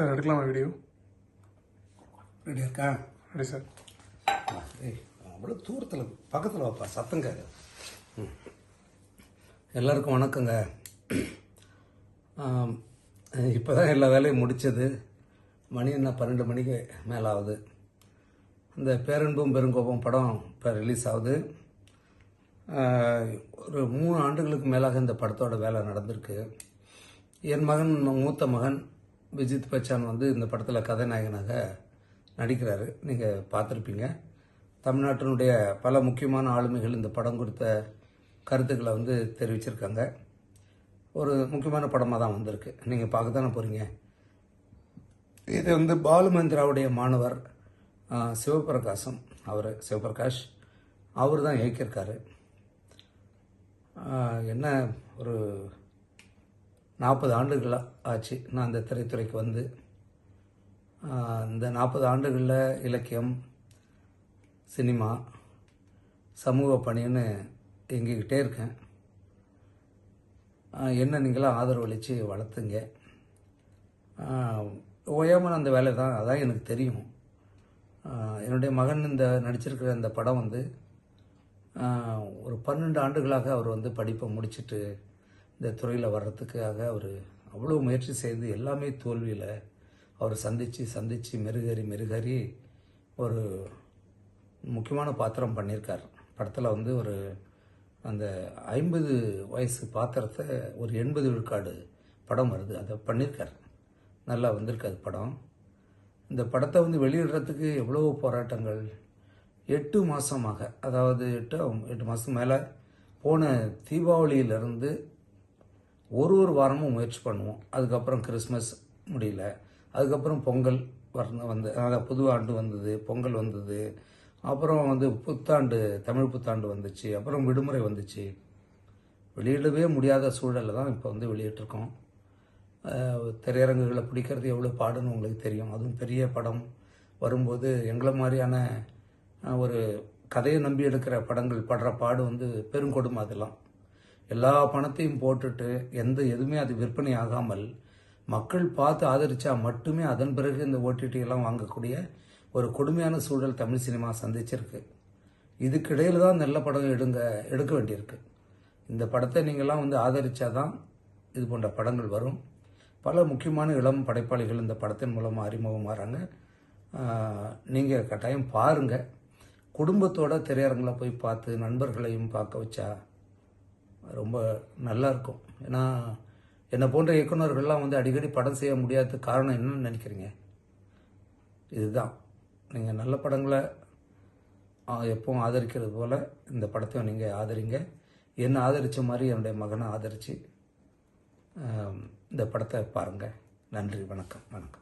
Sir எடுக்கலாமா video ready இருக்கா? Ready sir அவ்வளோ தூரத்தில் பக்கத்தில் வாப்பா சத்தம். எல்லாருக்கும் வணக்கங்க. இப்போ தான் எல்லா வேலையும் முடித்தது மணி என்ன பன்னெண்டு மணிக்கு மேலே ஆகுது இந்த பேரன்பும் பெருங்கோபம் படம் இப்போ ரிலீஸ் ஆகுது. ஒரு மூணு ஆண்டுகளுக்கு மேலாக இந்த படத்தோட வேலை நடந்திருக்கு. என் மகன் மூத்த மகன் விஜித் பச்சான் வந்து இந்த படத்தில் கதாநாயகனாக நடிக்கிறாரு. நீங்கள் பார்த்துருப்பீங்க. தமிழ்நாட்டினுடைய பல முக்கியமான ஆளுமைகள் இந்த படம் கொடுத்த கருத்துக்களை வந்து தெரிவிச்சிருக்காங்க. ஒரு முக்கியமான படமாக தான் வந்திருக்கு. நீங்கள் பார்க்க தானே போகிறீங்க இது வந்து பாலுமந்திராவுடைய மாணவர் சிவபிரகாசம். அவர் சிவபிரகாஷ் அவர் தான் இயக்கியிருக்காரு. என்ன ஒரு நாற்பது ஆண்டுகள் ஆச்சு நான் இந்த திரைத்துறைக்கு வந்து. இந்த நாற்பது ஆண்டுகளில் இலக்கியம் சினிமா சமூக பணின்னு எங்கிக்கிட்டே இருக்கேன். என்ன நீங்களாம் ஆதரவளித்து வளர்த்துங்க? ஓயாமல் அந்த வேலை தான் அதான் எனக்கு தெரியும். என்னுடைய மகன் இந்த நடிச்சிருக்கிற இந்த படம் வந்து ஒரு பன்னெண்டு ஆண்டுகளாக அவர் வந்து படிப்பை முடிச்சுட்டு இந்த துறையில் வர்றதுக்காக அவர் அவ்வளோ முயற்சி செய்து எல்லாமே தோல்வியில் அவர் சந்தித்து சந்தித்து மெருகேறி மெருகேறி ஒரு முக்கியமான பாத்திரம் பண்ணியிருக்கார். படத்தில் வந்து ஒரு அந்த ஐம்பது வயசு பாத்திரத்தை ஒரு எண்பது விழுக்காடு படம் வருது. அதை பண்ணியிருக்கார். நல்லா வந்திருக்கு அது படம். இந்த படத்தை வந்து வெளியிடுறதுக்கு எவ்வளோ போராட்டங்கள்? எட்டு மாதமாக அதாவது எட்டு எட்டு மாதம் மேலே போன தீபாவளியிலிருந்து ஒரு ஒரு வாரமும் முயற்சி பண்ணுவோம். அதுக்கப்புறம் கிறிஸ்மஸ் முடியல. அதுக்கப்புறம் பொங்கல் வர வந்து அதாவது புது ஆண்டு வந்தது பொங்கல் வந்தது. அப்புறம் வந்து புத்தாண்டு தமிழ் புத்தாண்டு வந்துச்சு. அப்புறம் விடுமுறை வந்துச்சு. வெளியிடவே முடியாத சூழலில் தான் இப்போ வந்து வெளியிட்டிருக்கோம். திரையரங்குகளை பிடிக்கிறது எவ்வளோ பாடுன்னு உங்களுக்கு தெரியும். அதுவும் பெரிய படம் வரும்போது எங்களை மாதிரியான ஒரு கதையை நம்பி எடுக்கிற படங்கள் படுற பாடு வந்து பெருங்கொடுமை அதெல்லாம். எல்லா பணத்தையும் போட்டுட்டு எந்த எதுவுமே அது விற்பனை ஆகாமல் மக்கள் பார்த்து ஆதரிச்சா மட்டுமே அதன் பிறகு இந்த ஓடிடி எல்லாம் வாங்கக்கூடிய ஒரு கொடுமையான சூழல் தமிழ் சினிமா சந்திச்சிருக்கு. இதுக்கிடையில் தான் நல்ல படம் எடுங்க எடுக்க வேண்டியிருக்கு. இந்த படத்தை நீங்கள்லாம் வந்து ஆதரித்தாதான் இது போன்ற படங்கள் வரும். பல முக்கியமான இளம் படைப்பாளிகள் இந்த படத்தின் மூலமாக அறிமுகமாகறாங்க நீங்கள் கட்டாயம் பாருங்கள் குடும்பத்தோட திரையரங்கில் போய் பார்த்து நண்பர்களையும் பார்க்க வச்சா ரொம்ப நல்லா இருக்கும் ஏன்னா என்னை போன்ற இயக்குனர்கள்லாம் வந்து அடிக்கடி படம் செய்ய முடியாத காரணம் என்னன்னு நினைக்கிறீங்க? இதுதான். நீங்கள் நல்ல படங்களை எப்பவும் ஆதரிக்கிறது போல் இந்த படத்தையும் நீங்கள் ஆதரிங்க. என்னை ஆதரித்த மாதிரி என்னுடைய மகனை ஆதரித்து இந்த படத்தை பாருங்கள் நன்றி வணக்கம் வணக்கம்.